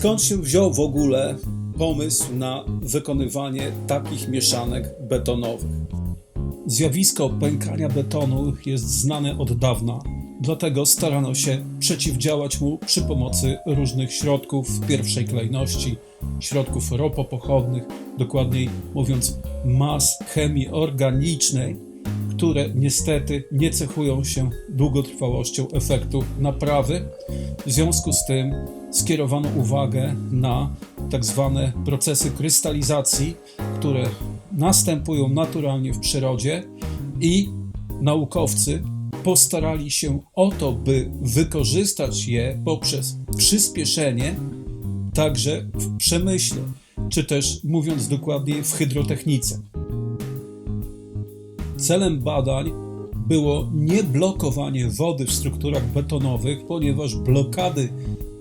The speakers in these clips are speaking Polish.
Skąd się wziął w ogóle pomysł na wykonywanie takich mieszanek betonowych? Zjawisko pękania betonu jest znane od dawna, dlatego starano się przeciwdziałać mu przy pomocy różnych środków pierwszej kolejności, środków ropopochodnych, dokładniej mówiąc mas chemii organicznej, które niestety nie cechują się długotrwałością efektu naprawy. W związku z tym skierowano uwagę na tak zwane procesy krystalizacji, które następują naturalnie w przyrodzie i naukowcy postarali się o to, by wykorzystać je poprzez przyspieszenie także w przemyśle, czy też mówiąc dokładniej w hydrotechnice. Celem badań było nie blokowanie wody w strukturach betonowych, ponieważ blokady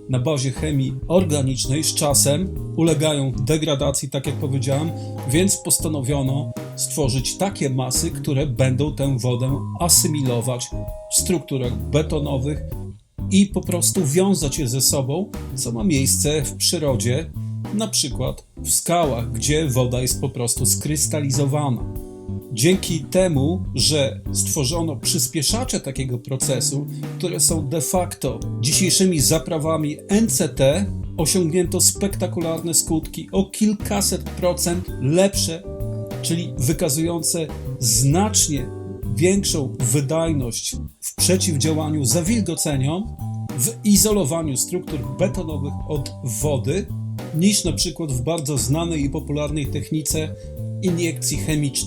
na bazie chemii organicznej z czasem ulegają degradacji, tak jak powiedziałem, więc postanowiono stworzyć takie masy, które będą tę wodę asymilować w strukturach betonowych i po prostu wiązać je ze sobą, co ma miejsce w przyrodzie, na przykład w skałach, gdzie woda jest po prostu skrystalizowana. Dzięki temu, że stworzono przyspieszacze takiego procesu, które są de facto dzisiejszymi zaprawami NCT, osiągnięto spektakularne skutki o kilkaset procent lepsze, czyli wykazujące znacznie większą wydajność w przeciwdziałaniu zawilgoceniom, w izolowaniu struktur betonowych od wody, niż na przykład w bardzo znanej i popularnej technice iniekcji chemicznej.